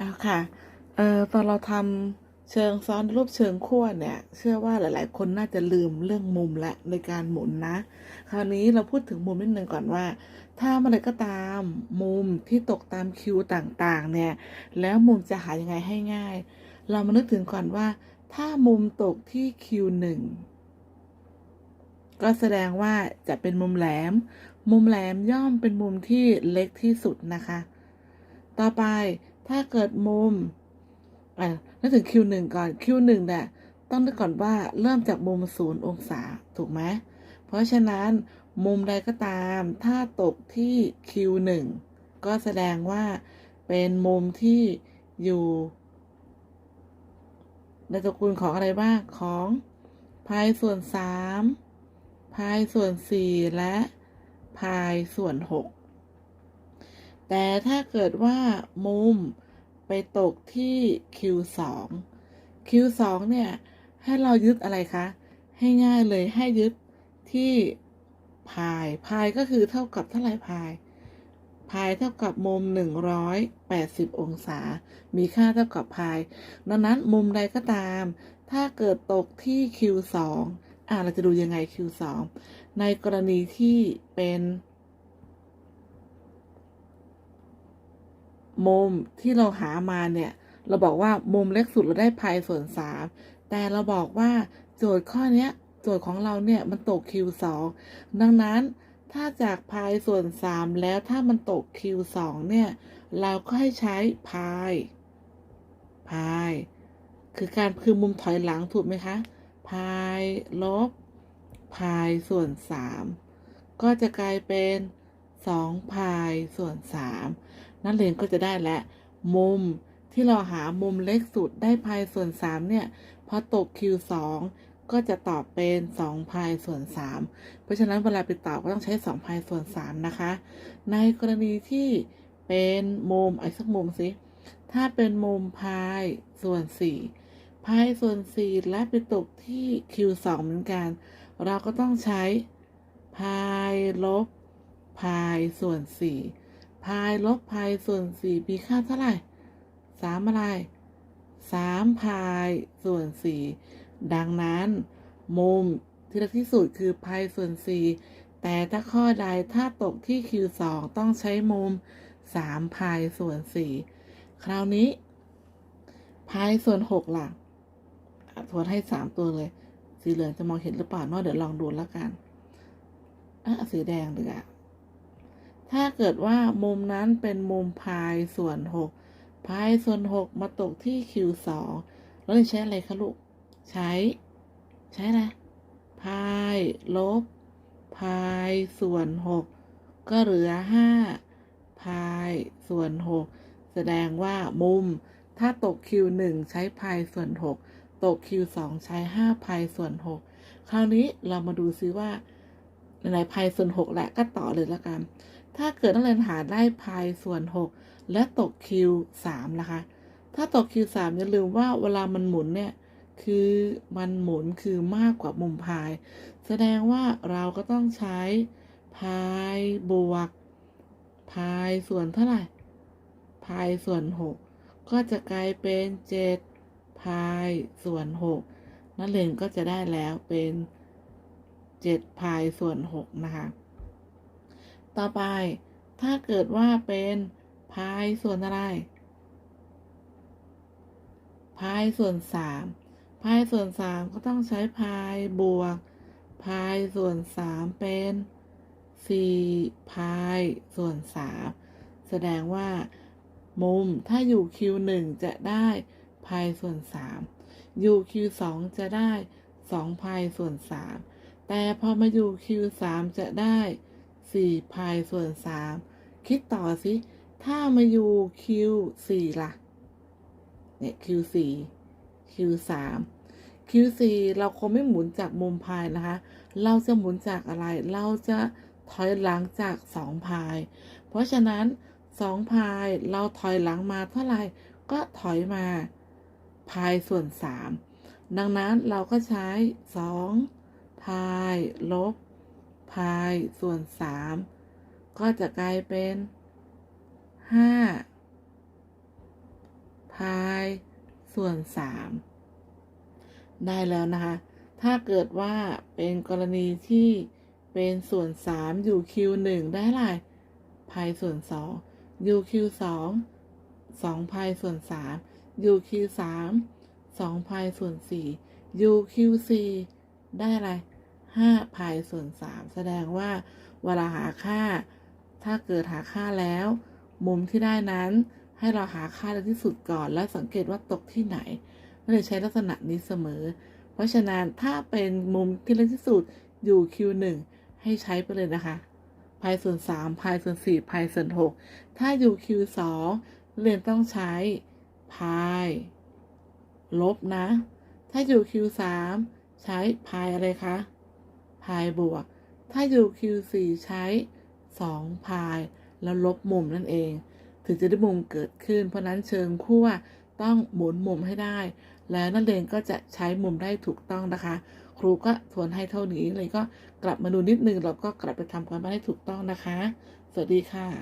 เอาค่ะ เอ่อตอนเราทำเชิงซ้อนรูปเชิงขั้วเนี่ย เชื่อว่าหลาย ๆ คนน่าจะลืมเรื่องมุมและในการหมุนนะ คราวนี้เราพูดถึงมุมนิดนึงก่อนว่า ถ้าเมื่อไรก็ตามมุมที่ตกตามคิวต่าง ๆ เนี่ย แล้วมุมจะหายังไงให้ง่าย เรามานึกถึงก่อนว่า ถ้ามุมตกที่คิวหนึ่งก็แสดงว่าจะเป็นมุมแหลม มุมแหลมย่อมเป็นมุมที่เล็กที่สุดนะคะ ต่อไป ถ้าเกิดมุมอะนึกถึง Q1 ก่อน Q1 เนี่ยต้องนึกก่อนว่าเริ่มจากมุมศูนย์องศาถูกไหมเพราะฉะนั้นมุมใดก็ตาม ถ้าตกที่ Q1 ก็แสดงว่าเป็นมุมที่อยู่ ในตระกูลของอะไรบ้าง ของพายส่วน3พายส่วน 4 และพายส่วน 6 แต่ถ้าเกิดว่ามุมไปตกที่ Q2 Q2 เนี่ย ให้เรายึดอะไรคะ ให้ง่ายเลยให้ยึดที่พายพายก็คือเท่ากับเท่าไหร่พายพายเท่ากับมุม 180 องศา มีค่าเท่ากับพาย ดังนั้นมุมใดก็ตาม ถ้าเกิดตกที่ Q2 อ่าเราจะดูยังไง Q2 ในกรณีที่เป็น มุมที่เราหามาเนี่ย เราบอกว่ามุมเล็กสุดเราได้พายส่วน3แต่เราบอกว่าโจทย์ข้อนี้โจทย์ของเราเนี่ยมันตก Q2 ดังนั้นถ้าจากพายส่วน 3 แล้วถ้ามันตก Q2 เนี่ย เราก็ให้ใช้พายพายคือการคือมุมถอยหลังถูกไหมคะพายลบพายส่วน 3 ก็จะกลายเป็น 2 พายส่วน 3 นักเรียนก็จะได้แล้วมุมที่เราหามุมเล็กสุดได้พายส่วน 3 เนี่ย พอตก Q2 ก็จะตอบเป็น 2 พายส่วน 3 เพราะฉะนั้นเวลาไปตอบก็ต้องใช้ 2 พายส่วน 3 นะคะ ในกรณีที่เป็นมุมไอ้สักมุมสิ ถ้าเป็นมุมพายส่วน 4 พายส่วน 4 และไปตกที่ Q2 เหมือนกัน เราก็ต้องใช้พายลบ พายส่วน4พายลบพายส่วน4มีค่าเท่าไหร่สามอะไรสามพายส่วน4ดังนั้น มุมที่เล็กที่สุดคือพายส่วน4แต่ถ้าข้อใดถ้าตกที่ Q2 ต้องใช้มุม3พายส่วน 4 คราวนี้ พายส่วน6ล่ะอะทวนให้ 3 ตัวเลย สีเหลืองจะมองเห็นหรือเปล่าเนาะเดี๋ยวลองดูแล้วกันอะสีแดงดีกว่า ถ้าเกิดว่ามุมนั้นเป็นมุมพายส่วน 6 พายส่วน 6 มาตกที่ Q2 แล้วจะใช้อะไรคะลูก ใช้ ใช้อะไร พายลบ พายส่วน 6 ก็เหลือ 5 พายส่วน 6 แสดงว่ามุม ถ้าตก Q1 ใช้พายส่วน 6 ตก Q2 ใช้ 5 พายส่วน 6 คราวนี้เรามาดูซิว่าในพายส่วน 6แหละก็ต่อเลยละกัน ถ้าเกิดนักเรียนหาได้พายส่วน 6 และตก Q3 นะคะ ถ้าตก Q3 อย่าลืมว่าเวลามันหมุนเนี่ย คือมันหมุนคือมากกว่ามุมพาย แสดงว่าเราก็ต้องใช้พายบวกพายส่วนเท่าไหร่พายส่วน 6 ก็จะกลายเป็น7พายส่วน 6 นักเรียนก็จะได้แล้วเป็น7พายส่วน 6 นะคะ ต่อไป ถ้าเกิดว่าเป็นพายส่วนอะไรพายส่วน3พายส่วน3ก็ต้องใช้พายบวกพายส่วน3เป็น4พายส่วน3แสดงว่า มุมถ้าอยู่ Q1 จะได้พายส่วน3อยู่ Q2 จะได้2พายส่วน3แต่พอมาอยู่ Q3 จะได้ 4พายส่วน 3 คิดต่อสิ ถ้ามาอยู่ Q4 ล่ะ เนี่ย Q4 Q3 Q4 เราคงไม่หมุนจากมุมพายนะคะ เราจะหมุนจากอะไร เราจะถอยหลังจาก 2 พาย เพราะฉะนั้น 2 พายเราถอยหลังมาเท่าไหร่ ก็ถอยมา พายส่วน 3 ดังนั้นเราก็ใช้ 2 พายลบ พายส่วน3ก็จะกลายเป็น5ส่วนสามได้แล้วนะคะ ถ้าเกิดว่าเป็นกรณีที่เป็นส่วน3อยู่ q 1ได้ไรพายส่วน2 u q 2 2พายส่วน3 u q 3 2พายส่วน4 u q 4ได้อะไร 5 พายส่วน 3 แสดงว่าเวลาหาค่า ถ้าเกิดหาค่าแล้ว มุมที่ได้นั้นให้เราหาค่าเล็กที่สุดก่อน แล้วสังเกตว่าตกที่ไหนก็เลยใช้ลักษณะนี้เสมอ เพราะฉะนั้นถ้าเป็นมุมที่เล็กที่สุดอยู่ Q1 ให้ใช้ไปเลยนะคะพายส่วน3พายส่วน4พายส่วน6ถ้าอยู่ Q2 เรียนต้องใช้พายลบนะ ถ้าอยู่ Q3 ใช้พายอะไรคะ พายบวก ถ้าอยู่ Q4 ใช้ 2 พายแล้วลบมุมนั่นเอง ถึงจะได้มุมเกิดขึ้น เพราะนั้นเชิงคั่วต้องหมุนมุมให้ได้ แล้วนักเรียนก็จะใช้มุมได้ถูกต้องนะคะ ครูก็ทวนให้เท่านี้เลยก็กลับมาดูนิดนึงแล้วก็กลับไปทำการบ้านให้ถูกต้องนะคะ สวัสดีค่ะ